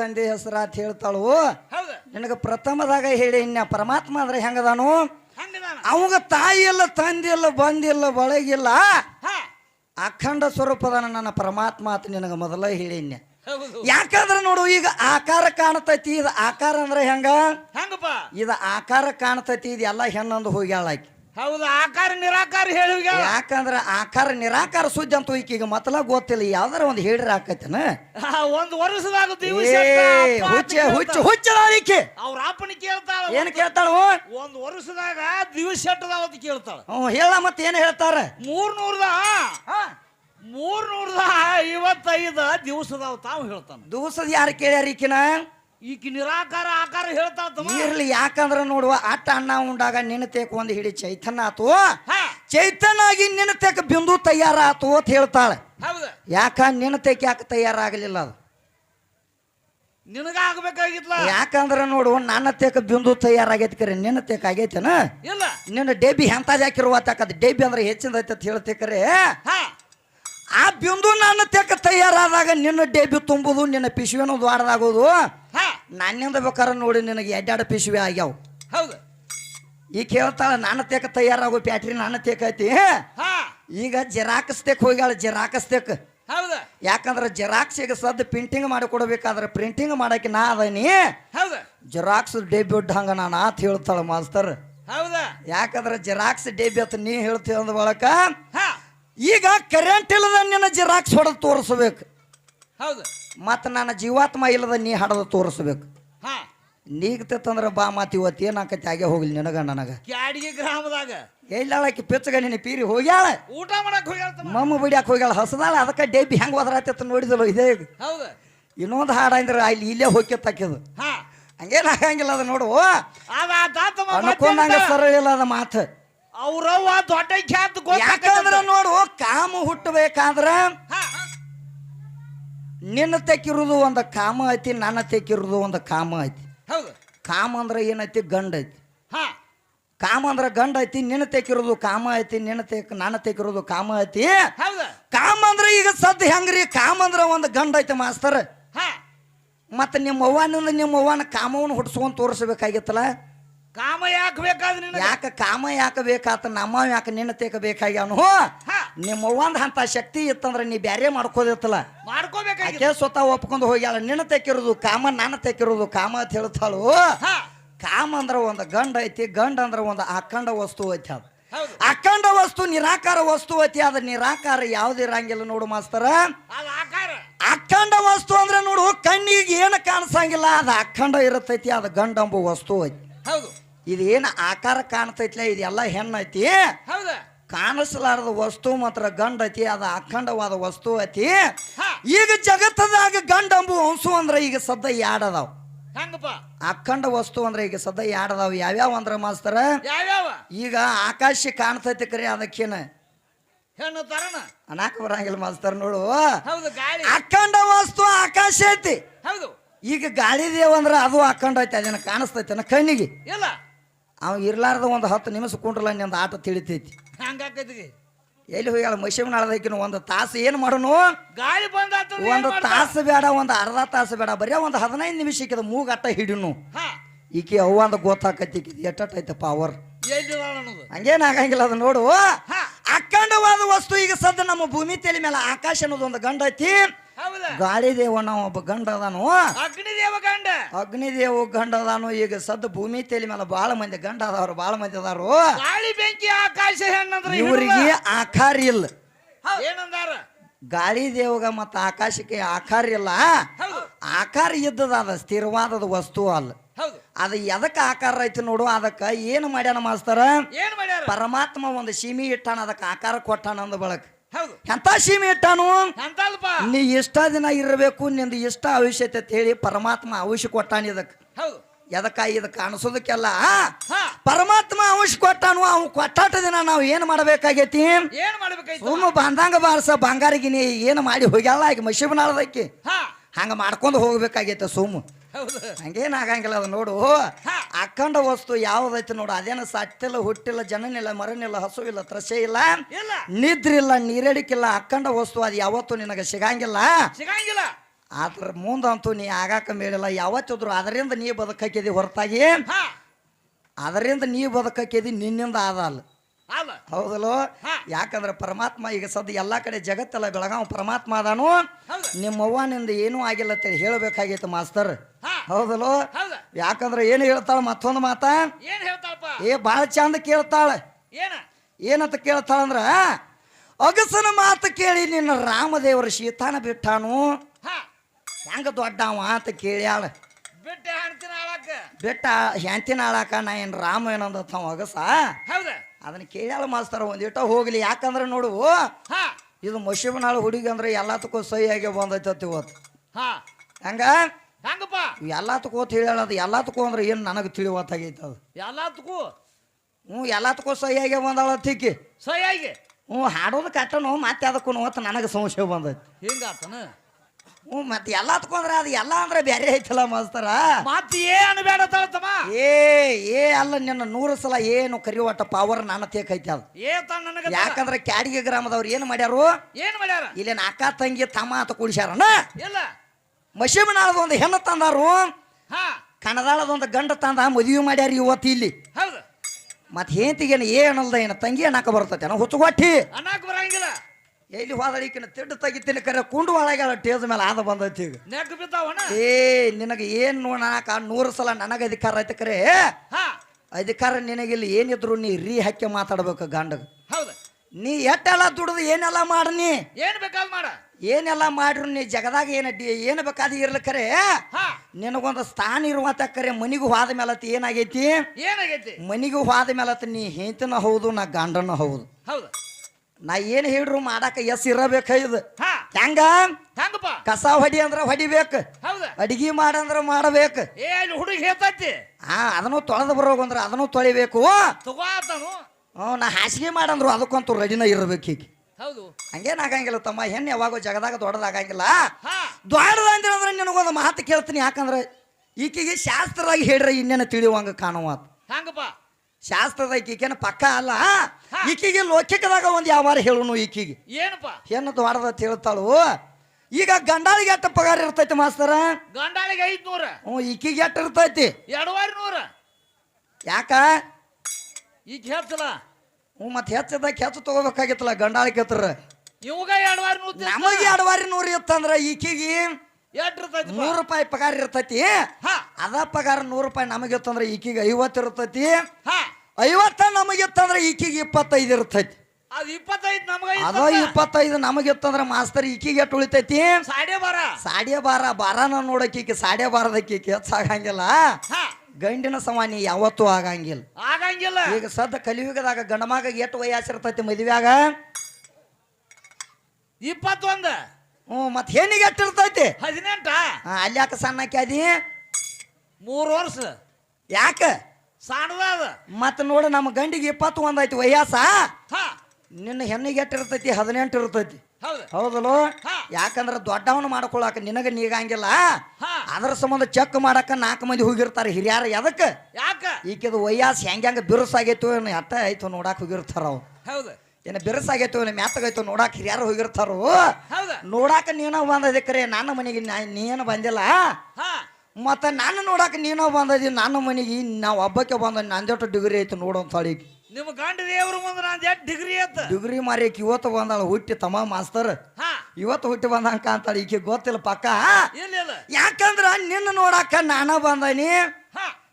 ತಂದೆ ಹೆಸರ ಅಂತ ಹೇಳ್ತಾಳು? ಹೌದು. ನಿನಗ ಪ್ರಥಮದಾಗ ಹೇಳಿ ಇನ್ನ ಪರಮಾತ್ಮ ಅಂದ್ರೆ ಹೆಂಗದಾನು? ಹಂಗದಾನ? ಅವಾಗ ತಾಯಿ ಇಲ್ಲ ತಂದೆ ಇಲ್ಲ ಬಂದಿಲ್ಲ ಬಳಗಿಲ್ಲ ಹಾ. ಅಖಂಡ ಸ್ವರೂಪದಾನ ನನ್ನ ಪರಮಾತ್ಮ ಅಂತ ನಿನಗ ಮೊದಲ ಹೇಳಿನ್ಯ ಹೌದು. ಯಾಕಂದ್ರೆ ನೋಡು ಈಗ ಆಕಾರ ಕಾಣ್ತೈತಿ ಇದು ಆಕಾರ ಅಂದ್ರೆ ಹೆಂಗ? ಹೆಂಗಪ್ಪ? ಇದು ಆಕಾರ ಕಾಣ್ತೈತಿ ಇದು ಎಲ್ಲ ಹೆಣ್ಣಂದು ಹೋಗ್ಯಾಳ ಆಕಿ ಹೌದು ಆಕಾರ ನಿರಾಕಾರ ಹೇಳಿ ಯಾಕಂದ್ರೆ ಆಕಾರ ನಿರಾಕಾರ ಸುದ್ದಿ ಅಂತ ಈಕೀಗ ಮತ್ತಲ ಗೊತ್ತಿಲ್ಲ ಯಾವ್ದಾರ ಒಂದು ಹೇಳಿರ ಆಕೈತನ? ಒಂದು ವರ್ಷದಾಗ ಹುಚ್ಚ ಹುಚ್ಚ ಹುಚ್ಚದಾಳಿಕೆ ಅವ್ರ ಅಪ್ಪನ ಕೇಳ್ತಾಳ ಏನ್ ಕೇಳ್ತಾಳ? ಒಂದು ವರ್ಷದಾಗ ದಿವಸ ಎಟ್ಟದಾವ ಅಂತ ಕೇಳ್ತಾಳ. ಹ್ಞೂ ಹೇಳ ಮತ್ತೆ ಏನ್ ಹೇಳ್ತಾರ? ಮೂರ್ ನೂರ್ದ ಮೂರ್ ನೂರ್ದ ಐವತ್ತೈದ ದಿವಸದಾವ ತಾವು ಹೇಳ್ತಾನ. ದಿವಸದ ಯಾರು ಕೇಳ್ಯಾರ ಈಕಿನ? ಈಕಿ ನಿರಾಕಾರ ಆಕಾರ ಹೇಳ್ತಾ ಇರ್ಲಿ ಯಾಕಂದ್ರ ನೋಡುವ ಅಟ್ಟ ಅಣ್ಣ ಉಂಡಾಗ ನಿನ್ನ ತೇಕ ಒಂದು ಹಿಡಿ ಚೈತನ್ಯ ಆತು. ಚೈತನ್ಯ ಆಗಿ ನಿನ್ನ ತೇಕ ಬಿಂದು ತಯಾರಾತು ಅಂತ ಹೇಳ್ತಾಳೆ. ಯಾಕ ನಿನ್ನ ತೇಕ ಯಾಕೆ ತಯಾರಾಗಲಿಲ್ಲ ಅದು? ನಿನಗ ಆಗ್ಬೇಕಾಗಿತ್ಲ ಯಾಕಂದ್ರ ನೋಡು ನನ್ನ ತೇಕ ಬಿಂದು ತಯಾರಾಗೈತಿ ಕರೆ ನಿನ್ನ ತೇಕ ಆಗೈತೇನ? ಇಲ್ಲ. ನಿನ್ನ ಡೇಬಿ ಹೆಂತಾಜ್ ಹಾಕಿರುವ ತಕ್ಕದ ಡೇಬಿ ಅಂದ್ರೆ ಹೆಚ್ಚಿಂದ ಐತೆ ಅಂತ ಹೇಳ್ತೇಕರೆ ಆ ಬಿಂದು ನನ್ನ ತೆಕ್ಕ ತಯಾರಾದಾಗ ನಿನ್ನ ಡೇಬಿ ತುಂಬುದು ನಿನ್ನ ಪಿಶುವಿನ ದ್ವಾರದಾಗೋದು ಹಾ ನನ್ನಿಂದ ಬೇಕಾದ್ರೆ ನೋಡಿ ನಿನಗೆ ಎಡ್ಡಾಡ ಪಿಶುವೆ ಆಗ್ಯಾವ. ಹೌದು. ಈ ಕೇಳ್ತಾಳ ನಾನು ತೇಕ ತಯಾರಾಗೋ ಪ್ಯಾಟ್ರಿ ನಾನು ತೇಕ ಐತಿ. ಈಗ ಜೆರಾಕ್ಸ್ ತೇಕ್ ಹೋಗ್ಯಾಳ ಜೆರಾಕ್ಸ್ ತೇಕ್. ಹೌದು. ಯಾಕಂದ್ರೆ ಜೆರಾಕ್ಸಿಗೆ ಸದ್ದು ಪ್ರಿಂಟಿಂಗ್ ಮಾಡಿ ಕೊಡಬೇಕಾದ್ರೆ ಪ್ರಿಂಟಿಂಗ್ ಮಾಡಕ್ಕೆ ನಾ ಅದನಿ. ಹೌದು. ಜೆರಾಕ್ಸ್ ಡೇಬಿ ಒಡ್ಡ ಹಂಗ ನಾನು ಅಂತ ಹೇಳ್ತಾಳ ಮಾಸ್ತರ್. ಹೌದಾ. ಯಾಕಂದ್ರೆ ಜೆರಾಕ್ಸ್ ಡೇಬಿ ಅಂತ ನೀ ಹೇಳ್ತೀವಿ ಅಂದ ಬಳಕ ಈಗ ಕರೆಂಟ್ ಇಲ್ಲದ ನಿನ್ನ ಜೆರಾಕ್ಸ್ ಹೊಡೆದು ತೋರಿಸ್ಬೇಕು. ಹೌದು. ಮತ್ತು ನನ್ನ ಜೀವಾತ್ಮ ಇಲ್ಲದ ನೀ ಹಾಡದ ತೋರಿಸ್ಬೇಕು. ಹಾ. ನೀಗ್ತಂದ್ರೆ ಬಾ ಮಾತು ಇವತ್ತು ಏನಾಕತಿ ಆಗೇ ಹೋಗ್ಲಿ ನಿನಗ ನನಗ. ಕ್ಯಾಡಿಗೆ ಗ್ರಾಮದಾಗ. ಎಲ್ಲಾಳಕ್ಕೆ ಪೆಚ್ಚಗ ನಿನ್ನ ಪೀರಿ ಹೋಗ್ಯಾಳ? ಊಟ ಮಾಡಕ್ ಹೋಗ್ಯಾಳ ತಮ್ಮ. ಮಮ್ಮ ಬಿಡ್ಯಾಕ ಹೋಗ್ಯಾಳ. ಹಸದಾಳ. ಅದಕ್ಕೆ ಡೇಬಿ ಹೆಂಗ್ ಒದರಾತಿತ್ತು ನೋಡಿದಳು ಇದೇ. ಹೌದು. ಇನ್ನೊಂದು ಹಾಡ ಅಂದ್ರೆ ಅಲ್ಲಿ ಇಲ್ಲೇ ಹೋಗ್ಯತ್ತಾಕಿದು ಹಾ. ಹಂಗೇನ್ ಆಗಂಗಿಲ್ಲ ಅದು ನೋಡು. ಅದ ಅನ್ಕೊಂಡಂಗ ಸರಳ ಇಲ್ಲ ಅದ ಮಾತು. ಅವ್ರವ್ವ ದೊಡ್ಡ ಖ್ಯಾತ ಯಾಕಂದ್ರ ನೋಡು ಕಾಮ ಹುಟ್ಟಬೇಕಾದ್ರ ನಿನ್ನ ತೆಕ್ಕಿರೋದು ಒಂದು ಕಾಮ ಐತಿ ನನ್ನ ತೆಕ್ಕಿರೋದು ಒಂದು ಕಾಮ ಐತಿ. ಹೌದು. ಕಾಮ ಅಂದ್ರೆ ಏನೈತಿ? ಗಂಡ ಐತಿ. ಹಾ. ಕಾಮ ಅಂದ್ರೆ ಗಂಡ ಐತಿ ನಿನ್ನ ತೆಕ್ಕಿರೋದು ಕಾಮ ಐತಿ ನಿನ್ನ ತೆಕ್ ನನ್ನ ತೆಕ್ಕಿರೋದು ಕಾಮ ಐತಿ. ಹೌದು. ಕಾಮ ಅಂದ್ರೆ ಈಗ ಸದ್ದು ಹೆಂಗ್ರಿ? ಕಾಮ ಅಂದ್ರೆ ಒಂದು ಗಂಡ ಐತಿ ಮಾಸ್ತರ್. ಹಾ. ಮತ್ತೆ ನಿಮ್ಮ ಅವ್ವನಿಂದ ನಿಮ್ಮ ಅವ್ವನ ಕಾಮವನ್ನು ಹುಟ್ಸ್ಕೊಂಡ್ ತೋರಿಸ್ಬೇಕಾಗಿತ್ತಲ್ಲ? ಕಾಮ ಯಾಕೆ ಬೇಕಾದ್ರೆ ನಿನಗೆ? ಯಾಕೆ ಕಾಮ ಯಾಕೆ ಬೇಕಾತ ನಮ್ಮ ಯಾಕೆ ನಿನ್ನ ತೇಕ ಬೇಕಾಗ್ಯಾನು ಹಾ. ನಿಮ್ಮ ಒಂದ್ ಹಂತ ಶಕ್ತಿ ಇತ್ತಂದ್ರೆ ನೀ ಬ್ಯಾರೆ ಮಾಡ್ಕೋದಿತ್ತಲ್ಲ. ಮಾಡ್ಕೋಬೇಕ ಆಕೆ ಸ್ವತಃ ಒಪ್ಕೊಂಡು ಹೋಗ್ಯಾಳ ನಿನ್ನ ತೆಕ್ಕಿರೋದು ಕಾಮ ನಾನು ತೆಕ್ಕಿರೋದು ಕಾಮ ಅಂತ ಹೇಳ್ತಾಳು? ಕಾಮ ಅಂದ್ರೆ ಒಂದು ಗಂಡ ಐತಿ ಗಂಡ ಅಂದ್ರೆ ಒಂದು ಅಖಂಡ ವಸ್ತು ಐತಿ ಅದು. ಹೌದು. ಅಖಂಡ ವಸ್ತು ನಿರಾಕಾರ ವಸ್ತು ಐತಿ ಅದ ನಿರಾಕಾರ ಯಾವ್ದು ಇರಂಗಿಲ್ಲ ನೋಡು ಮಾಸ್ತರ. ಅದು ಆಕಾರ. ಅಖಂಡ ವಸ್ತು ಅಂದ್ರೆ ನೋಡು ಕಣ್ಣಿಗೆ ಏನು ಕಾಣಿಸಂಗಿಲ್ಲ ಅದು ಅಖಂಡ ಇರತೈತಿ ಅದು ಗಂಡ ಎಂಬ ವಸ್ತು ಐತಿ. ಹೌದು. ಇದು ಏನು ಆಕಾರ ಕಾಣ್ತೈತ್ಲ ಇದೆಲ್ಲ ಹೆಣ್ಣೈತಿ. ಹೌದು. ಕಾಣಿಸಲಾರದ ವಸ್ತು ಮಾತ್ರ ಗಂಡ ಐತಿ ಅದು ಅಖಂಡವಾದ ವಸ್ತು ಐತಿ ಈಗ ಜಗತ್ತದಾಗ ಗಂಡ ಅಂಬು ಅಂಶು ಅಂದ್ರೆ ಈಗ ಸದ್ದ ಯಾಡದಾವ್ ಅಖಂಡ ವಸ್ತು ಅಂದ್ರೆ ಈಗ ಸದ್ದ ಯಾಡದಾವ್ ಯಾವ್ಯಾವ ಅಂದ್ರೆ ಮಾಸ್ತರ? ಈಗ ಆಕಾಶ ಕಾಣ್ತೈತಿ ಕರಿ ಅದಕ್ಕೇನ? ಅನಾಕ ಬರಂಗಿಲ್ಲ ಮಾಸ್ತರ್ ನೋಡು. ಅಖಂಡ ವಸ್ತು ಆಕಾಶ ಐತಿ. ಈಗ ಗಾಳಿ ದೇವ ಅಂದ್ರೆ ಅದು ಅಖಂಡ ಐತಿ ಅದನ್ನ ಕಾಣಿಸ್ತೈತಿ ಕಣ್ಣಿಗೆ? ಇಲ್ಲ. ಅವ ಇರ್ಲಾರ್ದ ಒಂದು ಹತ್ತು ನಿಮಿಷ ಕುಂಡ್ರಲ್ಲ ನಿಂದ ಆಟ ತಿಳಿತೈತಿ. ಹಂಗಾಕೈತಿ ಎಲ್ಲಿ ಹೋಗ್ಯಾಳ? ಅಳದಕ್ಕಿನ ಒಂದು ತಾಸು ಏನು ಮಾಡೋನು? ಗಾಳಿ ಬಂದ ಒಂದು ತಾಸು ಬೇಡ ಒಂದು ಅರ್ಧ ತಾಸು ಬೇಡ ಬರೀ ಒಂದು ಹದಿನೈದು ನಿಮಿಷ ನಿಮಿಷಕ್ಕೆ ಮೂಗಟ್ಟ ಹಿಡಿನು. ಹಾ. ಈಕೆ ಅವ್ವ ಅಂತ ಗೊತ್ತಾಕತಿ ಎಟ್ಟೈತೆ ಪವರ್ ಹಂಗೇನು ಆಗಂಗಿಲ್ಲ ಅದು ನೋಡು. ಅಖಂಡವಾದ ವಸ್ತು ಈಗ ಸದ್ದ ನಮ್ಮ ಭೂಮಿ ತಲೆ ಮೇಲೆ ಆಕಾಶ ಅನ್ನೋದು ಒಂದು ಗಂಡ ಐತಿ. ಗಾಳಿ ದೇವನ ಒಬ್ಬ ಗಂಡ ಅದಾನು? ಅಗ್ನಿ ದೇವ ಗಂಡ. ಅಗ್ನಿದೇವ ಗಂಡ ಅದಾನು? ಈಗ ಸದ್ದ ಭೂಮಿ ತಲೆ ಮೇಲೆ ಬಾಳ ಮಂದಿ ಗಂಡ ಅದಾವ್ರು ಬಾಳ ಮಂದಿ ಅದಾರು. ಗಾಳಿ ಬೆಂಕಿ ಆಕಾಶ ಹೆಣ್ಣಂದ್ರೆ ಇವರಿಗೆ ಆಕಾರ ಇಲ್ಲ. ಏನಂದಾರ? ಗಾಳಿ ದೇವಗ ಮತ್ತ ಆಕಾಶಕ್ಕೆ ಆಕಾರ ಇಲ್ಲ. ಆಕಾರ ಇದ್ದದ ಅದ ಸ್ಥಿರವಾದದ ವಸ್ತು ಅಲ್ಲ. ಅದು ಎದಕ್ಕೆ ಆಕಾರ ಐತಿ ನೋಡು ಅದಕ್ಕೆ ಏನು ಮಾಡ್ಯಾನ ಮಾಸ್ತರ? ಪರಮಾತ್ಮ ಒಂದು ಸೀಮಿ ಇಟ್ಟಾನ ಅದಕ್ಕೆ ಆಕಾರ ಕೊಟ್ಟಾನ ಅಂದ ಬಳಕ. ಹೌದು. ಎಂತ ಸೀಮೆ ಇಟ್ಟಾನು? ಅಂತಲ್ಪ ನೀ ಇಷ್ಟ ದಿನ ಇರಬೇಕು ನಿಂದು ಇಷ್ಟ ಅವಶ್ಯತೆ ಅಂತ ಹೇಳಿ ಪರಮಾತ್ಮ ಅವಶ್ಯ ಕೊಟ್ಟಾನ ಇದಕ್ಕೆ. ಹೌದು. ಎದಕ್ಕ ಇದು ಕಾಣಿಸೋದಕ್ಕೆಲ್ಲ? ಹಾ. ಪರಮಾತ್ಮ ಅವಶ್ಯ ಕೊಟ್ಟಾನು ಅವ್ ಕೊಟ್ಟಾಟ ದಿನ ನಾವು ಏನು ಮಾಡಬೇಕಾಗೈತಿ? ಏನ್ ಮಾಡ್ಬೇಕಾಯ್ತು? ಸುಮ್ಮ ಬಂದಂಗ ಬಾರಸ ಬಂಗಾರಿಗಿನಿ ಏನು ಮಾಡಿ ಹೋಗ್ಯಾಳ ಈಗ ಮಶಿಬನಾಳದಕ್ಕೆ ಹಾ. ಹಂಗ ಮಾಡ್ಕೊಂಡು ಹೋಗ್ಬೇಕಾಗೈತೆ ಸುಮ್ಮ. ಹಂಗೇನ್ ಆಗಂಗಿಲ್ಲ ಅದು ನೋಡು. ಅಕ್ಕಂಡ ಅಖಂಡ ವಸ್ತು ಯಾವ್ದೈತಿ ನೋಡು ಅದೇನು ಸತ್ತಿಲ್ಲ ಹುಟ್ಟಿಲ್ಲ ಜನನಿಲ್ಲ ಮರನಿಲ್ಲ ಹಸುವಿಲ್ಲ ತ್ರಸೆ ಇಲ್ಲ. ಇಲ್ಲ ನಿದ್ರಿಲ್ಲ ನೀರಡಿಕಿಲ್ಲ ಅಖಂಡ ವಸ್ತು ಅದು ಯಾವತ್ತೂ ನಿನಗೆ ಸಿಗಂಗಿಲ್ಲ. ಸಿಗಂಗಿಲ್ಲ. ಆದ್ರ ಮುಂದಂತೂ ನೀ ಆಗಾಕ ಮೇಲಿಲ್ಲ. ಯಾವತ್ತಿದ್ರು ಅದರಿಂದ ನೀ ಬದುಕಿದಿ ಹೊರತಾಗಿ. ಅದರಿಂದ ನೀ ಬದುಕಿದಿ ನಿನ್ನಿಂದ ಆದಲ್ಲ ಅಲ್ಲ. ಹೌದಲ್ಲೋ? ಯಾಕಂದ್ರೆ ಪರಮಾತ್ಮ ಈಗ ಸದ್ಯ ಎಲ್ಲಾ ಕಡೆ ಜಗತ್ತೆಲ್ಲ ಬೆಳಗಾವ್ ಪರಮಾತ್ಮ ಅದಾನು. ನಿಮ್ಮವ್ವನಿಂದ ಏನೂ ಆಗಿಲ್ಲ ಅಂತೇಳಿ ಹೇಳಬೇಕಾಗಿತ್ತು ಮಾಸ್ತರ್. ಹೌದಲ್ಲೋ? ಹೌದ. ಯಾಕಂದ್ರೆ ಏನು ಹೇಳ್ತಾಳ ಮತ್ತೊಂದು ಮಾತ? ಏನ್ ಹೇಳ್ತಾಳಪ್ಪ? ಏ ಬಾಳ ಚಂದ ಕೇಳ್ತಾಳ. ಏನ? ಏನಂತ ಕೇಳ್ತಾಳಂದ್ರ ಅಗಸನ ಮಾತು ಕೇಳಿ ನಿನ್ನ ರಾಮದೇವರ ಶೀತಾನ ಬಿಟ್ಟಾನು? ಹೆಂಗ ದೊಡ್ಡವ ಅಂತ ಕೇಳ್ಯಾಳ. ಬಿಟ್ಟ ಹೆಂತಿನ ಆಳಾಕ ನಾ ಏನ್ ರಾಮ ಏನಂದ ಅಗಸ? ಅದನ್ನ ಕೇಳ್ಯಾಳ ಮಾಸ್ತಾರ ಒಂದಿಟ ಹೋಗ್ಲಿ. ಯಾಕಂದ್ರೆ ನೋಡು ಇದು ಮಶಿಬನಾಳ ಹುಡುಗಿ ಅಂದ್ರೆ ಎಲ್ಲದಕ್ಕೂ ಸಹಿಯಾಗಿ ಬಂದೈತಿ ಇವತ್ತು. ಹಾ. ಹಂಗ? ಹೆಂಗಪ್ಪ? ಎಲ್ಲ ಅಂತ ಹೇಳೋದು ಎಲ್ಲ ತಕೋ ಅಂದ್ರೆ ಏನು ನನಗೆ ತಿಳಿವತ್ತಾಗೈತೆ ಅದು. ಎಲ್ಲದಕ್ಕೂ ಹ್ಞೂ ಎಲ್ಲದಕ್ಕೂ ಸಹಿಯಾಗಿ ಬಂದಾಳ ತಿಕ್ಕಿ ಸಹಿಯಾಗಿ? ಹ್ಞೂ ಹಾಡೋದು ಕಟ್ಟನು ಮತ್ತೆ ಅದಕ್ಕೂ ಅಂತ ನನಗೆ ಸಮಸ್ಯೆ ಬಂದೈತಿ. ಹಿಂಗಾತನ? ಹ್ಞೂ ಮತ್ತೆ ಎಲ್ಲ ಅಂದ್ರೆ ಅದು ಎಲ್ಲ ಅಂದ್ರೆ ಬೇರೆ ಐತಲ್ಲ ಮಾಸ್ತರ. ಮತ್ತೆ ಏನು ಬೇಡ ತಮ್ಮ ಏ ಏ ಅಲ್ಲ ನಿನ್ನ ನೂರು ಸಲ ಏನು ಕರಿವಟ್ಟ ಪವರ್ ನನ್ನ ತೇಕೈತಿ ಅದು. ಏ ನನಗ ಯಾಕಂದ್ರೆ ಕ್ಯಾಡಿಗೆ ಗ್ರಾಮದವ್ರು ಏನು ಮಾಡ್ಯಾರು? ಏನು ಮಾಡ್ಯಾರ? ಇಲ್ಲೇನು ಅಕ್ಕ ತಂಗಿ ತಮ್ಮ ಅಂತ ಕುಡಿಸ್ಯಾರನ? ಇಲ್ಲ. ಮಶಿಬನಾಳದ ಒಂದು ಹೆಣ್ಣು ತಂದಾರು. ಹಾ. ಕಣದಾಳದೊಂದು ಗಂಡ ತಂದ ಮದುವೆ ಮಾಡ್ಯಾರ ಇವತ್ತು ಇಲ್ಲಿ. ಹೌದು. ಮತ್ತೆ ಹೇಂತಿಗೇನು ಏನಲ್ದ ಏನು ತಂಗಿ ಅನ್ನಾಕ ಬರ್ತೈತೆ ಹುಚ್ಚು ಹುಚ್ಚುಗೊಟ್ಟಿ. ಅನ್ನಕ್ ಬರಂಗಿಲ್ಲ. ಎಲ್ಲಿ ಹೋದಳಿಕಿನ ತಿಡ್ಡು ತೆಗಿತೀನಿ ಕರೆ ಕುಂಡು ಒಳಗೆ ಟೇಜ್ ಮೇಲೆ ಆದ ಬಂದೈತಿ ಈಗ. ನೆಕ್ ಬಿದ್ದಾವಣ ಏ ನಿನಗೆ ಏನು ನೋಡಾಕ ನೂರು ಸಲ ನನಗೆ ಅಧಿಕಾರ ಐತೆ ಕರೆ. ಹಾ. ಅಧಿಕಾರ ನಿನಗಿಲ್ಲಿ ಏನಿದ್ರು ನೀ ರೀ ಹಾಕಿ ಮಾತಾಡ್ಬೇಕು ಗಂಡಗ. ನೀ ಎಟ್ಟೆಲ್ಲ ದುಡಿದು ಏನೆಲ್ಲ ಮಾಡನಿ ಏನ್ ಬೇಕಾದ್ ಮಾಡ. ಏನೆಲ್ಲ ಮಾಡ್ರು ನೀ ಜಗದಾಗ ಏನ ಏನ್ ಬೇಕಾದ ಇರ್ಲಿ ಕರೆ? ಹಾ. ನಿನಗೊಂದು ಸ್ಥಾನ ಇರುವಂತ ಕರೆ ಮನಿಗೂ ಹೋದ ಮೇಲತ್ ಏನಾಗೈತಿ? ಏನಾಗೈತಿ? ಮನಿಗೂ ಹೋದ ಮೇಲತ್ ನೀ ಹೆಂತನ ಹೌದು ನಾ ಗಂಡನ ಹೌದು. ಹೌದು. ನಾ ಏನು ಹೇಳ್ರು ಮಾಡಾಕ ಎಸ್ ಇರಬೇಕ ಇದು? ಹೆಂಗ? ಕಸ ಹೊಡಿ ಅಂದ್ರ ಹೊಡಿಬೇಕು. ಅಡಿಗೆ ಮಾಡಂದ್ರ ಮಾಡಬೇಕು. ಹುಡುಗಿ ಹೇಳ್ತೈತಿ. ಹಾ ಅದನ್ನು ತೊಳೆದು ಬರೋಗಂದ್ರ ಅದನ್ನು ತೊಳಿಬೇಕು. ಹ್ಞೂ ನಾ ಹಾಸಿಗೆ ಮಾಡಂದ್ರು ಅದಕ್ಕಂತೂ ರೆಡಿನ ಇರಬೇಕು ಈಗ. ಹೌದು. ಹಂಗೇನ್ ಆಗಂಗಿಲ್ಲ ತಮ್ಮ ಹೆಣ್ಣು ಯಾವಾಗೋ ಜಗದಾಗ ದೊಡ್ಡದಾಗಂಗಿಲ್ಲ. ದೊಡ್ಡದಂದ್ರೆ ಅಂದ್ರೆ ನಿನಗೊಂದು ಮಾತು ಕೇಳ್ತೀನಿ ಯಾಕಂದ್ರೆ ಈಕೆಗೆ ಶಾಸ್ತ್ರದಾಗಿ ಹೇಳ್ರಿ ಇನ್ನೇನು ತಿಳಿಯುವಂಗ ಕಾಣುವ ಹಂಗಪ್ಪ. ಶಾಸ್ತ್ರದ ಈಕೆನ ಪಕ್ಕ ಅಲ್ಲ ಈಕಿಗೆ ಲೌಕಿಕದಾಗ ಒಂದು ಯಾವಾರ ಹೇಳುನು ಈಕಿಗೆ. ಏನಪ್ಪ? ಹೆಣ್ಣು ದೊಡ್ಡದ ತಿಳ್ತಾಳು. ಈಗ ಗಂಡಾಳಿಗೆ ಎಟ್ಟ ಪಗಾರ ಇರ್ತೈತಿ ಮಾಸ್ತರ? ಗಂಡಾಳಿಗೆ ಐದ್ನೂರ. ಹ್ಞೂ ಈಕಿಗೆ ಎಟ್ಟ ಇರ್ತೈತಿ? ಎರಡುವರೆ ನೂರ ಯಾಕ? ಈಗ ಹೇಳ್ತಲ್ಲ. ಹ್ಞೂ ಮತ್ತೆ ಹೆಚ್ಚದಾಗ ಹೆಚ್ಚು ತಗೋಬೇಕಾಗಿತ್ತಲ್ಲ ಗಂಡಾಳ ಹತ್ರ ಇವಾಗ ಎರಡುವರೆ ನೂರ ನಮಗೆ ಎರಡು ಎರಡುವರೆ ನೂರು ಇತ್ತಂದ್ರ ಈಕಿಗೆ ಎಷ್ಟು ಇರ್ತೈತಿ ನೂರು ರೂಪಾಯಿ ಪಗಾರ ಇರ್ತೈತಿ. ಹಾ. ಅದ ಪಗಾರ ನೂರು ರೂಪಾಯಿ ನಮಗಿತ್ತಂದ್ರ ಈಕಿಗೆ ಐವತ್ತು ಇರ್ತೈತಿ. ಹಾ. ನಮಗಿತ್ತಂದ್ರ ಈಕಿಗೆ ಇಪ್ಪತ್ತೈದು ಇರ್ತೈತಿ. ಅದು ಇಪ್ಪತ್ತೈದು ನಮಗ ಅದ ಇಪ್ಪತ್ತೈದು ನಮಗಿತ್ತಂದ್ರೆ ಮಾಸ್ತರ್ ಈಕಿಗೆ ಎಷ್ಟು ಉಳಿತೈತಿ? ಸಾಡೆ ಬಾರ. ಸಾಡೆ ಬಾರ ಬಾರನ ನೋಡಕ್ಕೀಕೆ ಸಾಡೆ ಬಾರದಕ್ಕೆ ಹೆಚ್ಚಾಗಂಗಿಲ್ಲ ಗಂಡಿನ ಸಮಾನಿ ಯಾವತ್ತೂ ಆಗಂಗಿಲ್ಲ. ಆಗಂಗಿಲ್ಲ ಈಗ ಸದ್ದ ಕಲಿಯುಗದಾಗ ಗಣಮಾಗ ಎಷ್ಟು ವಯಸ್ಸಿರ್ತೈತಿ ಮದುವ್ಯಾಗ? ಇಪ್ಪತ್ತೊಂದ. ಹ್ಞೂ ಮತ್ತೆ ಹೆಣ್ಣಿಗೆ ಎಷ್ಟು ಇರ್ತೈತಿ? ಹದಿನೆಂಟ. ಅಲ್ಲಿ ಯಾಕೆ ಸಣ್ಣ ಅದಿ ಮೂರು ವರ್ಷ. ಯಾಕ? ಸಣ್ಣದಾದ ಮತ್ತೆ ನೋಡು ನಮ್ಮ ಗಂಡಿಗೆ ಇಪ್ಪತ್ತು ಒಂದೈತಿ ವಯಸ್ಸ. ಹಾ. ನಿನ್ನ ಹೆಣ್ಣಿಗೆ ಎಷ್ಟು ಇರ್ತೈತಿ? ಹದಿನೆಂಟು ಇರ್ತೈತಿ. ಹೌದು. ಹೌದಲ್ಲೋ? ಹಾ. ಯಾಕಂದ್ರ ದೊಡ್ಡವನು ಮಾಡ್ಕೊಳಕ ನಿನಗೆ ನೀಗಂಗಿಲ್ಲ ಹಾ. ಅದ್ರ ಸಂಬಂಧ ಚೆಕ್ ಮಾಡಕ ನಾಲ್ಕು ಮಂದಿ ಹೋಗಿರ್ತಾರೆ ಹಿರಿಯಾರ. ಎದಕ್ಕೆ ಈಕೆದು ವಯಸ್ಸು ಹೆಂಗ ಹೆಂಗ ಬಿರುಸಾಗೈತು ಏನು ಎತ್ತ ಆಯ್ತು ನೋಡಾಕ್ ಹೋಗಿರ್ತಾರ ಅವು. ಹೌದು. ಏನು ಬಿರುಸಾಗೈತು ಏನು ಮ್ಯಾತಗೈತು ನೋಡಾಕ್ ಹಿರಿಯಾರು ಹೋಗಿರ್ತಾರ? ನೋಡಾಕ ನೀನ ಬಂದದಿ ಕರೆ ನನ್ನ ಮನೆಗೆ ನೀನು ಬಂದಿಲ್ಲ? ಮತ್ತೆ ನಾನು ನೋಡಾಕ ನೀನೋ ಬಂದದಿ ನನ್ನ ಮನೆಗೆ ನಾವು ಹಬ್ಬಕ್ಕೆ ಬಂದ ನಂದೆಟ್ಟು ಡಿಗ್ರಿ ಐತಿ ನೋಡು ಅಂತ ಹೇಳಿ ನಿಮ್ಮ ಗಂಡ ದೇವ್ರ ಮುಂದೆ ನಾನು ಎಷ್ಟು ಡಿಗ್ರಿ ಐತ? ಡಿಗ್ರಿ ಮಾರಿಕ್ ಇವತ್ತು ಬಂದಾಳ ಹುಟ್ಟಿ ತಮ್ಮ ಮಾಸ್ತರ್. ಇವತ್ತು ಹುಟ್ಟಿ ಬಂದಂಕ ಅಂತಾಳೆ ಈಕೆ ಗೊತ್ತಿಲ್ಲ ಪಕ್ಕ. ಯಾಕಂದ್ರ ನಿನ್ನ ನೋಡಾಕ ನಾನ ಬಂದನಿ?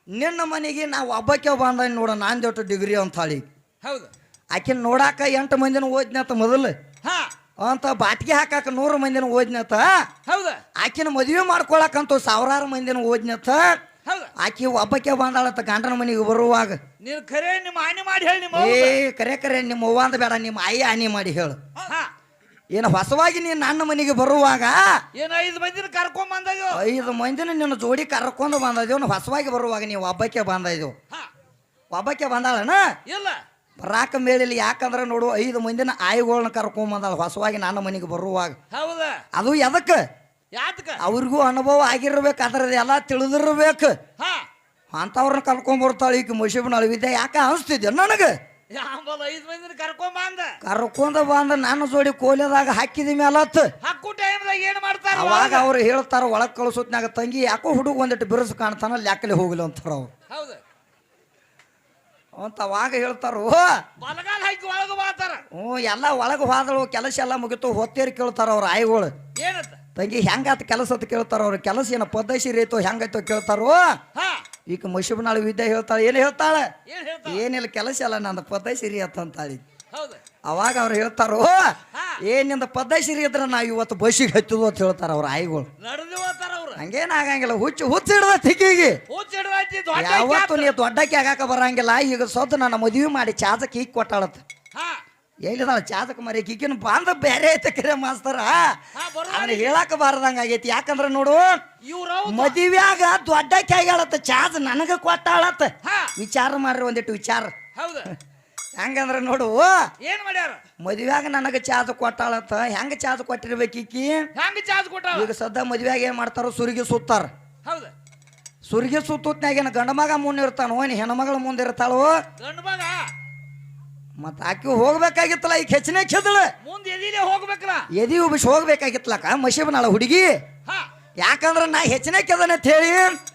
ನಿನ್ನ ಮನೆಗೆ ನಾವು ಹಬ್ಬಕ್ಕೆ ಬಂದ ನೋಡ ನಾನ್ ದೊಡ್ಡ ಡಿಗ್ರಿ ಅಂತ ಹೇಳಿ ಹೌದು. ಆಕೆ ನೋಡಾಕ ಎಂಟು ಮಂದಿನ ಓದ್ನತ ಮೊದಲು. ಹಾ. ಅಂತ ಬಾಟಿಗೆ ಹಾಕಾಕ ನೂರು ಮಂದಿನ ಓದ್ನತ ಹೌದು. ಆಕಿನ ಮದುವೆ ಮಾಡ್ಕೊಳಕಂತೂ ಸಾವಿರಾರು ಮಂದಿನ ಓದ್ನತ ಹೌದ. ಆಕಿ ಒಬ್ಬಕ್ಕೆ ಬಂದಾಳತ್ತ ಗಂಡನ ಮನೆಗೆ ಬರುವಾಗ. ನೀನು ಕರೆ ನಿಮ್ಮ ಆನೆ ಮಾಡಿ ಹೇಳಿ ನಿಮ್ಮ ಏ. ಕರೆ ಕರೆ ನಿಮ್ಮ ಅವ್ವ ಅಂದ ಬೇಡ ನಿಮ್ಮ ಆಯಿ ಆನೆ ಮಾಡಿ ಹೇಳು. ಹಾ. ಏನು ಹೊಸವಾಗಿ ನೀನು ನನ್ನ ಮನೆಗೆ ಬರುವಾಗ? ಏನು ಐದು ಮಂದಿನ ಕರ್ಕೊಂಡ್ ಬಂದಾಗ ಐದು ಮಂದಿನ ನಿನ್ನ ಜೋಡಿ ಕರ್ಕೊಂಡು ಬಂದಿದ್ದೇವು ಹೊಸವಾಗಿ ಬರುವಾಗ ನೀವು ಒಬ್ಬಕ್ಕೆ ಬಂದಿದ್ದೆವು ಹಾ. ಒಬ್ಬಕ್ಕೆ ಬಂದಾಳನ? ಇಲ್ಲ. ಬರಾಕ ಮೇಲಿಲ್ಲ ಯಾಕಂದ್ರೆ ನೋಡು ಐದು ಮಂದಿನ ಆಯಿಗಳನ್ನ ಕರ್ಕೊಂಡ್ ಬಂದಾಳ ಹೊಸವಾಗಿ ನನ್ನ ಮನೆಗೆ ಬರುವಾಗ. ಹೌದ? ಅದು ಎದಕ್ಕೆ ಯಾತಕ? ಅವ್ರಿಗೂ ಅನುಭವ ಆಗಿರ್ಬೇಕು ಅದ್ರದ್ದು ಎಲ್ಲ ತಿಳಿದಿರ್ಬೇಕು. ಅಂಥವ್ರನ್ನ ಕರ್ಕೊಂಡ್ ಬರ್ತಾಳೆ ಈಗ ಮುಷಿಬನ ಅಳವಿದ್ದೆ. ಯಾಕೆ ಅನಿಸ್ತಿದ್ದೆ ನನಗೆ? ಯಾಂಬಲ್ ಐದ್ ಮಂದಿನ ಕರ್ಕೊಂಡ್ ಬಂದ. ಕರ್ಕೊಂಡ ಬಂದ ನನ್ನ ಜೋಡಿ ಕೋಲಿದಾಗ ಹಾಕಿದ ಮೇಲತ್ ಹಕ್ಕು ಟೈಮ್ದಾಗ ಏನ್ ಮಾಡ್ತಾರ ಅವಾಗ ಅವ್ರು. ಹೇಳ್ತಾರ ಒಳಗ್ ಕಳಿಸೋತ್ನಾಗ ತಂಗಿ ಯಾಕೋ ಹುಡುಗ ಒಂದಿಟ್ಟು ಬಿರುಸು ಕಾಣ್ತಾನ ಲ್ಯಾಕಲಿ ಹೋಗ್ಲಿ ಅಂತಾರ ಅವ್ರು. ಹೌದು. ಅಂತ ಅವಾಗ ಹೇಳ್ತಾರು ಬಲಗಾಲ ಹಾಕಿ ಒಳಗ ಬಾತಾರ ಹ್ಞೂ ಎಲ್ಲ ಒಳಗೆ ಹೋದಳು ಕೆಲಸ ಎಲ್ಲ ಮುಗಿತು ಹೊತ್ತೇರಿ ಕೇಳ್ತಾರ ಅವ್ರ ಆಯಿಗಳು. ಏನಂತ? ತಂಗಿ ಹೆಂಗಾತ ಕೆಲಸ ಅಂತ ಕೇಳ್ತಾರ ಅವ್ರ. ಕೆಲಸ ಏನ ಪದ್ಧತಿ ಐತೋ ಹೆಂಗೈತೋ ಕೇಳ್ತಾರೋ ಹಾ. ಈಗ ಮಶಿಬನಾಳು ವಿದ್ಯೆ ಹೇಳ್ತಾಳೆ. ಏನು ಹೇಳ್ತಾಳೆ? ಏನಿಲ್ಲ ಕೆಲಸ ಅಲ್ಲ ನಂದು ಪದ್ಧತಿ ಸಿರಿ ಅಂತಂತಾಳಿ ಅವಾಗ ಅವ್ರು ಹೇಳ್ತಾರೋ ಏನಿಂದ ಪದ ಸಿರಿ ಇದ್ರೆ ನಾ ಇವತ್ತು ಬಸ್ಸಿಗೆ ಹಚ್ಚುದು ಅಂತ ಹೇಳ್ತಾರ ಅವ್ರ ಆಯಿಗಳು. ಹಂಗೇನ್ ಆಗಂಗಿಲ್ಲ ಹುಚ್ಚು ಹುಚ್ಚ ಹಿಡ್ದ ತಿಕ್ಕಿಗೆ. ಯಾವತ್ತು. ನೀ ದೊಡ್ಡಕ್ಕೆ ಆಗಾಕ ಬರಂಗಿಲ್ಲ ಈಗ ಸೊದ್ದು ನನ್ನ ಮದುವೆ ಮಾಡಿ ಚಾಜಕ್ಕೆ ಈಗ ಕೊಟ್ಟಾಳತ್ತ ನಾವು ಚಾಜಕ್ ಮರಿ ಈಗಿನ ಬಾಂಧ ಬೇರೆ ಐತೆ ಕರೆ ಮಾಸ್ತರ. ಅದನ್ನ ಹೇಳಾಕ ಬಾರದಂಗ ಆಗೈತಿ ಯಾಕಂದ್ರ ನೋಡು ಇವ್ರ ಮದುವ್ಯಾಗ ದೊಡ್ಡಕ್ಕೆ ಆಗ್ಯಾಳತ್ತ ಚಾಜ್ ನನಗ ಕೊಟ್ಟಾಳತ್ತ. ವಿಚಾರ ಮಾಡ್ರಿ ಒಂದಿಟ್ಟು ವಿಚಾರ. ಹೌದು. ಹೆಂಗಂದ್ರ ನೋಡು ಏನ್ ಮಾಡ್ಯಾರ? ಮದ್ವ್ಯಾಗ ನನಗ ಚಾದ ಕೊಟ್ಟಾಳತ್ತ. ಹೆಂಗ ಚಾಜ್ ಕೊಟ್ಟಿರ್ಬೇಕು ಈಕಿ? ಹೆಂಗ ಈಗ ಸದ್ದ ಮದ್ವ್ಯಾಗ ಏನ್ ಮಾಡ್ತಾರೋ ಸುರಿಗೆ ಸುತ್ತಾರ. ಹೌದು. ಸುರಿಗೆ ಸುತ್ತೂತ್ನಾಗ ಏನ ಗಂಡ ಮಗ ಮುಂದೆ ಇರ್ತಾನೋ ಏನ್ ಹೆಣ್ಮಗಳ ಮುಂದೆ ಇರ್ತಾಳೋ ಗಂಡು ಮಗ? ಮತ್ತ ಆಕಿ ಹೋಗ್ಬೇಕಾಗಿತ್ತಲ್ಲ ಈಗ ಹೆಚ್ಚಿನ ಕೆದಳ ಮುಂದೆ ಎದಿಲೆ ಹೋಗ್ಬೇಕಲ್ಲ ಎದಿ ಉಬಿಸಿ ಹೋಗ್ಬೇಕಾಗಿತ್ತಲಕ್ಕ ಮಶೀಬನಾಳ ಹುಡುಗಿ. ಹಾ. ಯಾಕಂದ್ರ ನಾ ಹೆಚ್ಚಿನ ಕೆದನ ಅಂತ ಹೇಳಿ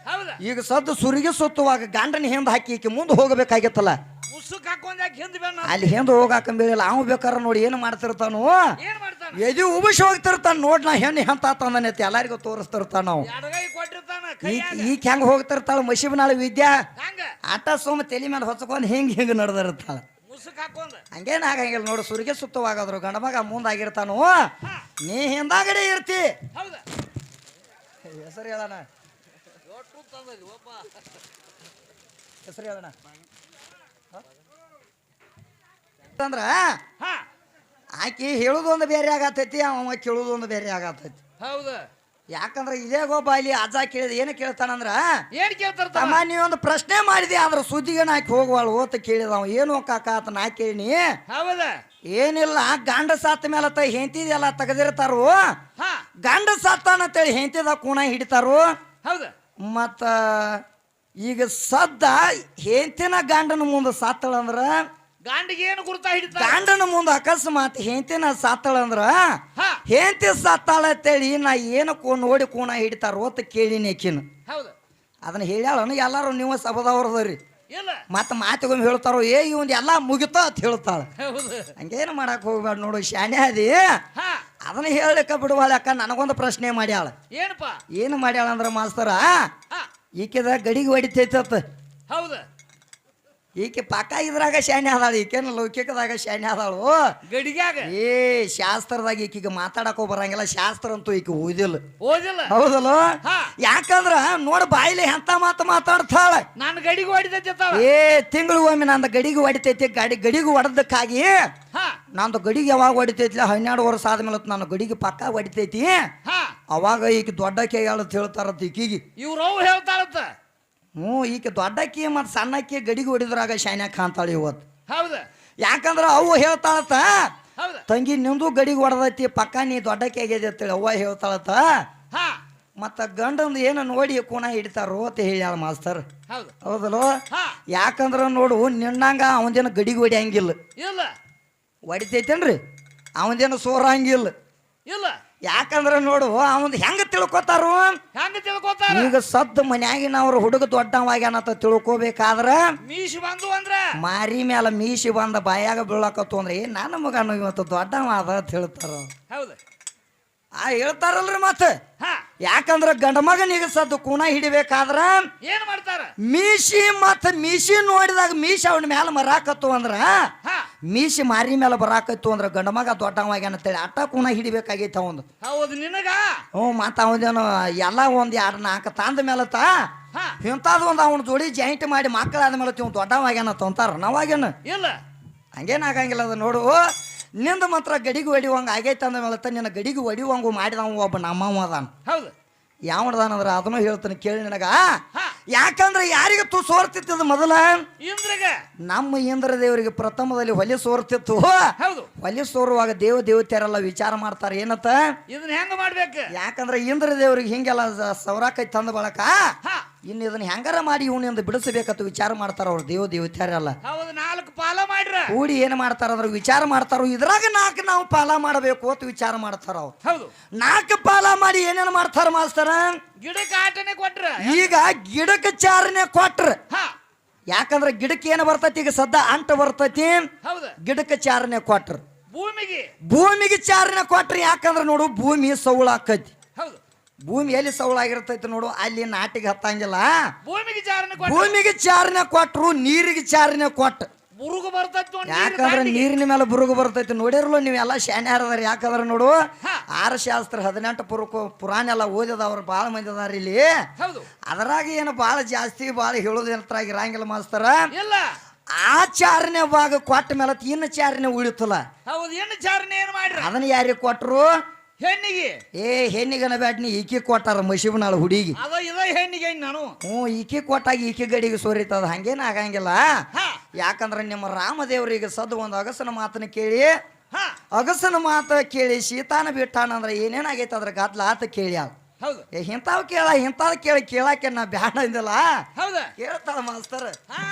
ಹೌದ? ಈಗ ಸದ್ದು ಸುರಿಗೆ ಸುತ್ತುವಾಗ ಗಂಡನ ಹಿಂದ ಹಾಕಿ ಈಕಿ ಮುಂದೆ ಹೋಗ್ಬೇಕಾಗಿತ್ತಲ್ಲ. ಮುಸುಕ್ ಹಾಕೊಂಡ್ ಯಾಕೆ ಹಿಂದ್ ಅಲ್ಲಿ ಹಿಂದೆ ಹೋಗಾಕಂಬೇಳಿಲ್ಲ ಅವ್ ಬೇಕಾರ ನೋಡಿ ಏನು ಮಾಡ್ತಿರ್ತಾನು. ಏನ್ ಮಾಡ್ತಾನ? ಎದಿ ಉಬಿಸಿ ಹೋಗ್ತಿರ್ತಾನ ನೋಡ್ ನಾ ಹೆಣ್ಣು ಹೆಂತ ತಂದನೈತಿ ಎಲ್ಲರಿಗೂ ತೋರಿಸ್ತಿರ್ತಾನ ನಾವು ಎಡಗೈ ಕೊಟ್ಟಿರ್ತಾನ ಈಗ ಕೈಯಾಗ ಈಗ ಹೆಂಗ್ ಹೋಗ್ತಿರ್ತಾಳ ಮಶೀಬನಾಳ ವಿದ್ಯಾ? ಹಂಗ? ಆಟ ಸೋಮ ತಲೆ ಮೇಲೆ ಹೊಚ್ಕೊಂಡು ಹಿಂಗ್ ಹಿಂಗ್ ನಡೆದಿರ್ತಾಳ. ಮುಸುಕ್ ಹಾಕೊಂಡ್. ಹಂಗೇನ್ ಆಗಂಗಿಲ್ಲ ನೋಡು ಸುರಿಗೆ ಸುತ್ತವಾಗದ್ರು ಗಂಡಮಗ ಮುಂದಾಗಿರ್ತಾನು ಹಾ. ನೀ ಹಿಂದಾಗಡೆ ಇರ್ತಿ. ಹೌದ. ಹೆಸರು ಹೇಳಣ ಒಟ್ಟು ತಂದದಿ ಒಬ್ಬ. ಹೆಸರು ಹೇಳಣ ಹಾ? ಆಕಿ ಹೇಳುದು ಒಂದು ಬೇರೆ ಆಗತೈತಿ ಅವ ಕೇಳುದು ಒಂದು ಬೇರೆ ಆಗತೈತಿ. ಹೌದ. ಯಾಕಂದ್ರ ಇದೇ ಗೋಪ ಇಲ್ಲಿ ಅಜ್ಜ ಕೇಳಿದ ಏನು ಕೇಳ್ತಾನಂದ್ರ? ಏನ್ ಕೇಳ್ತಾರ ತಮ್ಮ? ನೀ ನೀವೊಂದು ಪ್ರಶ್ನೆ ಮಾಡಿದೆ ಆದ್ರ ಸುದ್ದಿಗೆ ನಾಕಿ ಹೋಗುವಾಳ ಓತ ಕೇಳಿದ ಅವ. ಏನು ಕಾಕ ಆತ ನಾ ಕೇಳಿನಿ. ಹೌದ? ಏನಿಲ್ಲ ಗಂಡ ಸತ್ತ ಮೇಲೆ ತ ಹೆಂತಿದೆಲ್ಲ ತೆಗೆದಿರ್ತಾರು. ಗಂಡ ಅಂತೇಳಿ ಹೆಂತಿದ ಕೂಣ ಹಿಡಿತಾರು. ಹೌದ? ಮತ್ತ ಈಗ ಸದ್ದ ಹೆಂತಿನ ಗಂಡನ ಮುಂದೆ ಸತ್ತಳಂದ್ರ ಗಾಂಡಿಗೆ ಏನು ಗುರ್ತಾ ಹಿಡಿತಾರ ಗಂಡನ ಮುಂದೆ ಅಕಸ್ಮಾತ್ ಹೆಂತಿನ ಸತ್ತಳಂದ್ರ ಅಂದ್ರ ಹೆಂತಿ ಸತ್ತಾಳ ಅಂತೇಳಿ ನಾ ಏನು ಕೋ ನೋಡಿ ಕೋಣ ಹಿಡಿತಾರ ಅಂತ ಕೇಳಿನಿ ಆಕಿನ. ಹೌದು. ಅದನ್ನ ಹೇಳ್ಯಾಳನು ಎಲ್ಲಾರು ನೀವು ಸಭದವ್ರದವ್ರಿ ಇಲ್ಲ. ಮತ್ತೆ ಮಾತಿಗೊಮ್ಮೆ ಹೇಳ್ತಾರೋ ಏ ಇವಂದು ಎಲ್ಲ ಮುಗಿತ ಅಂತ ಹೇಳ್ತಾಳ. ಹೌದು. ಹಂಗೇನು ಮಾಡಕ್ ಹೋಗ್ಬೇಡ ನೋಡು ಶಾಣೆ ಅದಿ ಹಾ. ಅದನ್ನ ಹೇಳಕ್ಕ ಬಿಡುವಾಳ ಅಕ್ಕ ನನಗೊಂದು ಪ್ರಶ್ನೆ ಮಾಡ್ಯಾಳ. ಏನಪ್ಪ? ಏನು ಮಾಡ್ಯಾಳ ಅಂದ್ರ ಮಾಸ್ತರ ಹಾ. ಈಕೆದ ಗಡಿಗೆ ಹೊಡಿತೈತ ಹೌದ. ಈಕೆ ಪಕ್ಕ ಇದ್ರಾಗ ಶಾನೆ ಆದಾಳ ಈಕೆನ ಲೌಕಿಕದಾಗ ಶಾನೆ ಅದಾಳು. ಗಡಿಗ್ಯಾಗ. ಏ ಶಾಸ್ತ್ರದಾಗ ಈಕಿಗೆ ಮಾತಾಡಕೋ ಬರಂಗಿಲ್ಲ ಶಾಸ್ತ್ರ ಅಂತೂ ಈಕೆ ಓದಿಲ್ಲ. ಓದಿಲ್ಲ. ಹೌದಲ್ಲ? ಯಾಕಂದ್ರ ನೋಡ್ ಬಾಯಿಲಿ ಎಂತ ಮಾತು ಮಾತಾಡ್ತಾಳ. ನಾನು ಗಡಿಗೆ ಹೊಡಿತೈತಿ ಏ ತಿಂಗಳು ಒಮ್ಮೆ ನಂದು ಗಡಿಗೆ ಹೊಡಿತೈತಿ ಗಡಿ ಗಡಿಗೆ ಹೊಡೆದಕ್ಕಾಗಿ ನಂದು ಗಡಿಗೆ ಯಾವಾಗ ಹೊಡಿತೈತಿ ಹನ್ನೆರಡು ವರ್ಷ ಆದ್ಮೇಲೆ ನಾನು ಗಡಿಗೆ ಪಕ್ಕ ಹೊಡಿತೈತಿ. ಅವಾಗ ಈಕೆ ದೊಡ್ಡ ಹೇಳತ್ ಹೇಳ್ತಾರಂತ ಈಕಿಗೆ. ಇವ್ರವ್ ಹೇಳ್ತಾಳತ್ತ ಹ್ಞೂ ಈಕೆ ದೊಡ್ಡಕ್ಕಿ ಮತ್ತು ಸಣ್ಣಕ್ಕಿ ಗಡಿಗೆ ಹೊಡಿದ್ರಾಗ ಶಾನ್ಯಾಗ ಕಾಣ್ತಾಳೆ ಇವತ್ತು. ಹೌದು. ಯಾಕಂದ್ರೆ ಅವು ಹೇಳ್ತಾಳತ್ತ ತಂಗಿ ನಿಂದು ಗಡಿಗೆ ಹೊಡೆದೈತಿ ಪಕ್ಕ ನೀ ದೊಡ್ಡಕ್ಕಿ ಆಗ್ಯದ ಅಂತೇಳಿ ಅವ್ವ ಹೇಳ್ತಾಳತ್ತ. ಮತ್ತು ಗಂಡಂದು ಏನು ನೋಡಿ ಕೂಣ ಹಿಡಿತಾರೋ ಅಂತ ಹೇಳ್ಯಾಳ ಮಾಸ್ತರ್ ಹೌದಲ್ವ ಯಾಕಂದ್ರೆ ನೋಡು ನಿನ್ನಂಗ ಅವನದೇನು ಗಡಿಗೆ ಹೊಡಿಯಂಗಿಲ್ಲ. ಇಲ್ಲ. ಹೊಡಿತೈತೇನ್ರಿ? ಅವನದೇನು ಸೋರಂಗಿಲ್ಲ. ಇಲ್ಲ. ಯಾಕಂದ್ರ ನೋಡು ಅವನ್ ಹೆಂಗ ತಿಳ್ಕೊತಾರು? ಹೆಂಗ ತಿಳ್ಕೊತಾರ? ಈಗ ಸದ್ದು ಮನ್ಯಾಗಿನವ್ರು ಹುಡುಗ ದೊಡ್ಡವಾಗ್ಯಾನಂತ ತಿಳ್ಕೊಬೇಕಾದ್ರ ಮೀಸಿ ಬಂದು ಅಂದ್ರ? ಮಾರಿ ಮ್ಯಾಲ ಮೀಸಿ ಬಂದ ಬಾಯಾಗ ಬೀಳಕತ್ತು ಅಂದ್ರೆ ಏ ನನ್ನ ಮಗನು ಇವತ್ತು ದೊಡ್ಡವ ಅದ ಅಂತ ಹೇಳ್ತಾರ? ಹೌದು. ಆ ಹೇಳ್ತಾರಲ್ರಿ ಮತ್ತೆ ಯಾಕಂದ್ರ ಗಂಡ ಮಗನಿಗೆ ಸದ್ದು ಕುಣ ಹಿಡಿಬೇಕಾದ್ರ ಏನ್ ಮಾಡ್ತಾರ? ಮೀಸಿ ಮತ್ತ ಮೀಸಿ ನೋಡಿದಾಗ ಮೀಸಿ ಅವನ ಮ್ಯಾಲ ಮರಾಕತ್ತು ಅಂದ್ರ ಮೀಸಿ ಮಾರಿ ಮೇಲೆ ಬರಾಕತ್ತು ಅಂದ್ರೆ ಗಂಡ ಮಗ ದೊಡ್ಡವಾಗ್ಯಾನ ಅಂತೇಳಿ ಅಟ್ಟ ಕೂಣ ಹಿಡಿಬೇಕಾಗೈತೆ ಅವಂದು. ಹೌದು ನಿನಗ? ಹ್ಞೂ ಮತ್ತು ಅವನೇನು ಎಲ್ಲ ಒಂದು ಎರಡು ನಾಲ್ಕು ತಂದ ಮೇಲೆ ತಾ ಇಂಥದ್ದು ಒಂದು ಅವನು ಜೋಡಿ ಜಾಯಿಂಟ್ ಮಾಡಿ ಮಕ್ಕಳಾದ ಮೇಲೆ ಇವ್ ದೊಡ್ಡವಾಗ್ಯಾನ ಅಂತಾರ. ನಾವಾಗ್ಯಾನ? ಇಲ್ಲ. ಹಂಗೇನು ಆಗಂಗಿಲ್ಲ ಅದು ನೋಡು. ನಿಂದ ಮಾತ್ರ ಗಡಿಗೆ ಒಡಿಯುವಂಗೆ ಆಗೈತೆ ಅಂದ ಮೇಲೆ ನಿನ್ನ ಗಡಿಗೆ ಹೊಡಿವಂಗು ಮಾಡಿದವ ಒಬ್ಬ ನಮ್ಮವ ಅದಾನ. ಹೌದು. ಅಂದ್ರೆ ಅದನ್ನು ಹೇಳ್ತಾನೆ ಕೇಳಿ ನನಗ. ಯಾಕಂದ್ರೆ ಯಾರಿಗೆ ತು ಅದು ಮೊದಲ? ಇಂದ್ರಗ. ನಮ್ಮ ಇಂದ್ರ ದೇವರಿಗೆ ಪ್ರಥಮದಲ್ಲಿ ಹೊಲೆ ಸೋರ್ತಿತ್ತು. ಹೌದು. ಹೊಲಿ ಸೋರುವಾಗ ದೇವ ದೇವತೆಯರೆಲ್ಲ ವಿಚಾರ ಮಾಡ್ತಾರೆ ಏನತ್ತ? ಇದನ್ನ ಹೆಂಗ ಮಾಡ್ಬೇಕು? ಯಾಕಂದ್ರೆ ಇಂದ್ರ ದೇವರಿಗೆ ಹಿಂಗೆಲ್ಲ ಸೌರಾಕೈ ತಂದ ಬಳಕ ಇನ್ನು ಇದನ್ನ ಹೆಂಗಾರ ಮಾಡಿ ಇವನಿಂದ ಬಿಡಿಸಬೇಕಂತ ವಿಚಾರ ಮಾಡ್ತಾರ ಅವ್ರು ದೇವ ದೇವತೆಯರೆಲ್ಲ ಹೌದು ನಾಲ್ಕು ಪಾಲ ಮಾಡ್ರ. ಕೂಡಿ ಏನು ಮಾಡ್ತಾರ ಅದ್ರ ವಿಚಾರ ಮಾಡ್ತಾರೋ ಇದ್ರಾಗ ನಾಲ್ಕು ನಾವು ಪಾಲ ಮಾಡಬೇಕು ಅಂತ ವಿಚಾರ ಮಾಡ್ತಾರ ಅವ್ರು. ಹೌದು. ನಾಲ್ಕು ಪಾಲ ಮಾಡಿ ಏನೇನು ಮಾಡ್ತಾರ ಮಾಸ್ತರ? ಗಿಡಕ್ಕೆ ಆಟನೆ ಕೊಟ್ರ. ಈಗ ಗಿಡಕ್ಕೆ ಚಾರನೆ ಕೊಟ್ರ. ಯಾಕಂದ್ರೆ ಗಿಡಕ್ಕೆ ಏನು ಬರ್ತೈತಿ? ಈಗ ಸದ್ದ ಅಂಟ ಬರ್ತೈತಿ. ಹೌದು. ಗಿಡಕ್ಕೆ ಚಾರನೆ ಕೊಟ್ರ. ಭೂಮಿಗೆ. ಭೂಮಿಗೆ ಚಾರನೆ ಕೊಟ್ರಿ ಯಾಕಂದ್ರೆ ನೋಡು ಭೂಮಿ ಸೌಳಾಕತಿ ಭೂಮಿ ಎಲ್ಲಿ ಸವಳಾಗಿರ್ತೈತಿ ನೋಡು ಅಲ್ಲಿ ನಾಟಿಗೆ ಹತ್ತಂಗಿಲ್ಲ. ಭೂಮಿಗೆ ಕೊಟ್ರ. ಭೂಮಿಗೆ ಚಾರನೆ ಕೊಟ್ರು ನೀರಿಗೆ ಚಾರನೆ ಕೊಟ್ಟು. ಬುರುಗು ಬರ್ತೈತಿ ನೀರು ಯಾಕಂದ್ರೆ. ನೀರಿನ ಮೇಲೆ ಬುರುಗು ಬರ್ತೈತಿ ನೋಡಿರಲ್ಲ ನೀವೆಲ್ಲ ಶಾನ್ಯಾರದಾರ ಯಾಕಂದ್ರೆ ನೋಡು ಆರ ಶಾಸ್ತ್ರ ಹದಿನೆಂಟು ಪುರುಕು ಪುರಾಣ ಎಲ್ಲ ಓದಿದವ್ರು ಭಾಳ ಮಂದಿ ಅದಾರ ಇಲ್ಲಿ. ಹೌದು. ಅದ್ರಾಗ ಏನು ಭಾಳ ಜಾಸ್ತಿ ಭಾಳ ಹೇಳೋದು ಏನತ್ರಾಗ ಇರಂಗಿಲ್ಲ ಮಾಸ್ತರ? ಇಲ್ಲ. ಆ ಚಾರನೆ ಭಾಗ ಕೊಟ್ಟ ಮೇಲೆ ಇನ್ನು ಚಾರನೆ ಉಳಿತಲ್ಲ. ಹೌದು ಇನ್ನು ಚಾರನೆ ಏನು ಮಾಡ್ರಿ? ಅದನ್ನ ಯಾರಿಗೆ ಕೊಟ್ರು? ಹೆಣ್ಣಿಗೆ? ಏ ಹೆಣ್ಣಿಗನ ಬ್ಯಾಟ್ ನೀ ಈಕಿ ಕೊಟ್ಟಾರ ಮಶಿಬನಾಳ ಹುಡುಗಿ. ಅದ ಇದ ಹೆಣ್ಣಿಗೆ ನಾನು? ಹ್ಞೂ ಈಕಿ ಕೊಟ್ಟಾಗ ಈಕಿ ಗಡಿಗೆ ಸೋರಿತದ ಹಂಗೇನು ಆಗಂಗಿಲ್ಲ. ಯಾಕಂದ್ರೆ ನಿಮ್ಮ ರಾಮದೇವರಿಗೆ ಸದ್ದು ಒಂದು ಅಗಸನ ಮಾತನ್ನ ಕೇಳಿ ಹಾ. ಅಗಸನ ಮಾತ ಕೇಳಿ ಶೀತಾನ ಬಿಟ್ಟಾನಂದ್ರೆ ಏನೇನಾಗೈತೆ ಅದ್ರ ಗದ್ಲ ಆತ ಕೇಳಿ ಅದು ಹೌದು. ಇಂಥವ್ ಕೇಳ ಇಂತಾವ್ ಕೇಳಿ ಕೇಳಕ್ಕೆ ನಾ ಬ್ಯಾಡ ಅಂದಿಲ್ಲ. ಹೌದು. ಕೇಳ್ತಾಳ ಮಾಸ್ತರ್. ಹಾ.